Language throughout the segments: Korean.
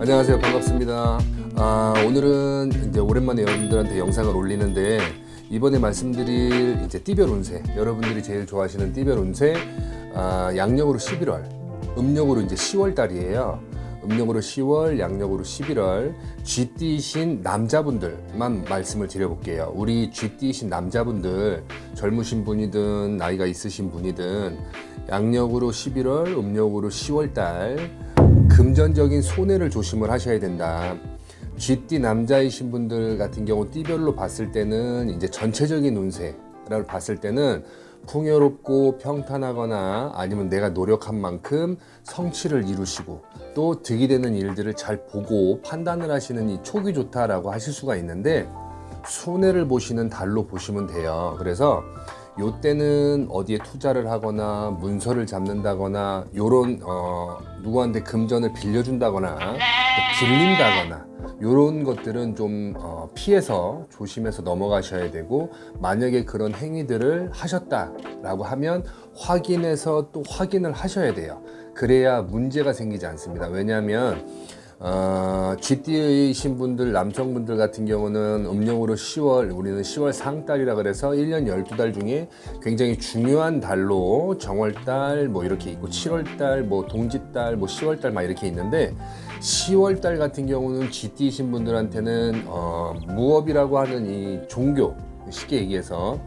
안녕하세요. 반갑습니다. 아, 오늘은 이제 오랜만에 여러분들한테 영상을 올리는데 이번에 말씀드릴 이제 띠별 운세 여러분들이 제일 좋아하시는 띠별 운세 아, 양력으로 11월 음력으로 이제 10월 달이에요. 음력으로 10월, 양력으로 11월 쥐띠신 남자분들만 말씀을 드려볼게요. 우리 쥐띠신 남자분들 젊으신 분이든 나이가 있으신 분이든 양력으로 11월, 음력으로 10월 달 금전적인 손해를 조심을 하셔야 된다. 쥐띠 남자이신 분들 같은 경우 띠별로 봤을 때는 이제 전체적인 운세를 봤을 때는 풍요롭고 평탄하거나 아니면 내가 노력한 만큼 성취를 이루시고 또 득이 되는 일들을 잘 보고 판단을 하시는 이 촉이 좋다라고 하실 수가 있는데 손해를 보시는 달로 보시면 돼요. 그래서 요 때는 어디에 투자를 하거나 문서를 잡는다거나 요런 어 누구한테 금전을 빌려준다거나 또 빌린다거나 요런 것들은 좀 어, 피해서 조심해서 넘어가셔야 되고 만약에 그런 행위들을 하셨다라고 하면 확인해서 또 확인을 하셔야 돼요. 그래야 문제가 생기지 않습니다. 왜냐하면 어, GT이신 분들, 남성분들 같은 경우는 음력으로 10월, 우리는 10월 상달이라 그래서 1년 12달 중에 굉장히 중요한 달로 정월달 뭐 이렇게 있고 7월달, 뭐 동짓달, 뭐 10월달 막 이렇게 있는데 10월달 같은 경우는 GT이신 분들한테는 어, 무업이라고 하는 이 종교, 쉽게 얘기해서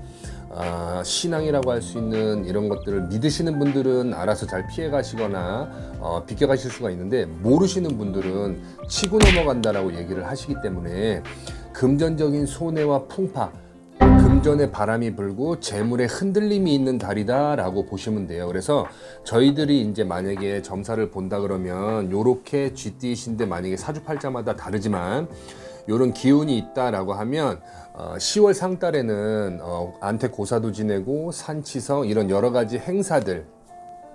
아, 신앙이라고 할 수 있는 이런 것들을 믿으시는 분들은 알아서 잘 피해 가시거나 어, 비껴 가실 수가 있는데 모르시는 분들은 치고 넘어간다라고 얘기를 하시기 때문에 금전적인 손해와 풍파 금전의 바람이 불고 재물의 흔들림이 있는 달이다라고 보시면 돼요. 그래서 저희들이 이제 만약에 점사를 본다 그러면 요렇게 쥐띠신데 만약에 사주팔자마다 다르지만 요런 기운이 있다라고 하면 어, 10월 상달에는 어, 안태 고사도 지내고 산치성 이런 여러 가지 행사들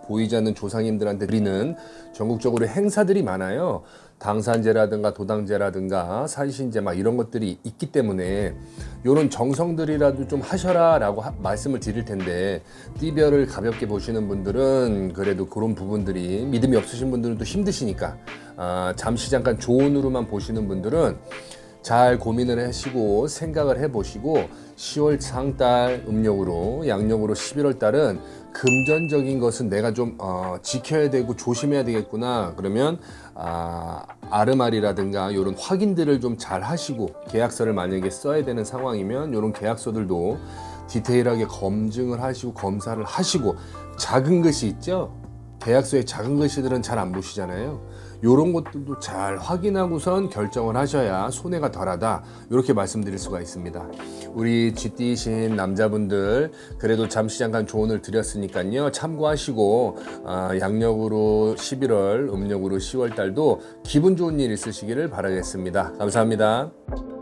보이지 않는 조상님들한테 드리는 전국적으로 행사들이 많아요. 당산제라든가 도당제라든가 산신제 막 이런 것들이 있기 때문에 이런 정성들이라도 좀 하셔라라고 하- 말씀을 드릴 텐데 띠별을 가볍게 보시는 분들은 그래도 그런 부분들이 믿음이 없으신 분들은 또 힘드시니까 아, 잠시 잠깐 조언으로만 보시는 분들은 잘 고민을 하시고 생각을 해보시고 10월 상달 음력으로 양력으로 11월 달은 금전적인 것은 내가 좀 어, 지켜야 되고 조심해야 되겠구나. 그러면 아, 아르말이라든가 이런 확인들을 좀 잘 하시고 계약서를 만약에 써야 되는 상황이면 이런 계약서들도 디테일하게 검증을 하시고 검사를 하시고 작은 글씨 있죠 계약서에 작은 글씨들은 잘 안 보시잖아요. 이런 것들도 잘 확인하고선 결정을 하셔야 손해가 덜하다. 이렇게 말씀드릴 수가 있습니다. 우리 쥐띠신 남자분들 그래도 잠시 잠깐 조언을 드렸으니까요. 참고하시고 아, 양력으로 11월, 음력으로 10월 달도 기분 좋은 일 있으시기를 바라겠습니다. 감사합니다.